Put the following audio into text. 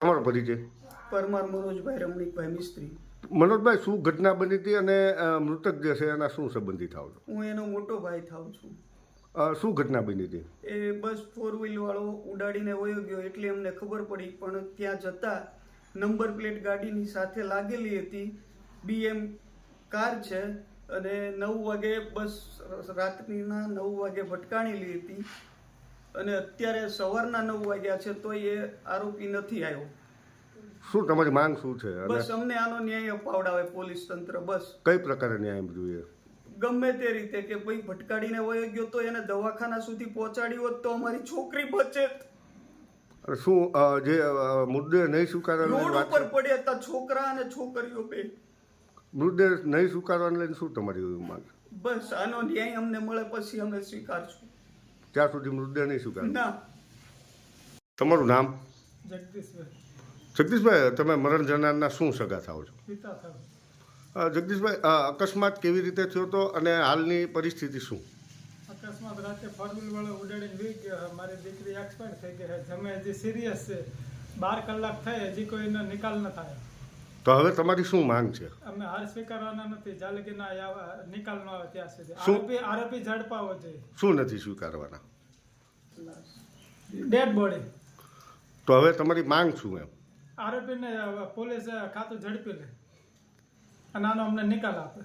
તમારો પરિચય? પરમાર મનોજભાઈ રમણીકભાઈ મિસ્ત્રી. મનોજભાઈ શું ઘટના બની હતી અને મૃતક જે છે એના શું સંબંધી થાવ છો? હું એનો મોટો ભાઈ થાઉં છું. અ, શું ઘટના બની હતી? એ બસ ફોર વ્હીલ વાળો ઉડાડીને વયો ગયો એટલે અમને ખબર પડી પણ ત્યાં જતા નંબર પ્લેટ ગાડીની સાથે લાગેલી હતી. બીએમ કાર છે અને નવ વાગે બસ રાત્રિના નવ વાગે ભટકાણેલી હતી. અને અત્યારે સવારના નવ વાગ્યા છે તો એ આરોપી નથી આવ્યો. શું તમારી માંગ શું છે? બસ અમને આનો ન્યાય અપાવડાવે પોલીસ તંત્ર બસ. કઈ પ્રકારે ન્યાય જોઈએ ગમે તે રીતે કે ભાઈ ભટકાડીને વયો ગયો તો એને દવાખાના સુધી પહોંચાડી હોત તો અમારી છોકરી બચે. શું જે મુદ્દે નહીં સ્વીકારવાની રોડ ઉપર પડે પડ્યા હતા છોકરા અને છોકરીઓ બે. મુદ્દે નહીં સ્વીકારવાને લઈને શું તમારી માંગ બસ આનો ન્યાય અમને મળે પછી અમે સ્વીકારશું. ત્યાં સુધી મૃતદેહ નહીં સ્વીકાર તમારું નામ? જગદીશભાઈ. તમે મરણ જનારના શું સગા થાવ. છો જગદીશભાઈ અકસ્માત કેવી રીતે થયો હતો અને હાલની પરિસ્થિતિ શું? અકસ્માત રાતે ફોર વ્હીલ વાળો ઉડાડીને વી ગયો. મારી દીકરી એક્સપાયર થઈ ગઈ છે. જમે હજી સિરિયસ છે બાર કલાક થઈ હજી કોઈનો નિકાલ ન થાય. તો હવે તમારી શું માંગ છે? અમે હાર સ્વીકારવાના નથી. જાલે કે ના નિકાલ ન આવે ત્યાં સુધી? આરોપી આરોપી ઝડપાવો જોઈએ શું નથી સ્વીકારવાના? ડેડ બોડી તો હવે તમારી માંગ શું એમ? આરોપીને પોલીસ ખાતું ઝડપી લે. અને આનો અમને નિકાલ આપે.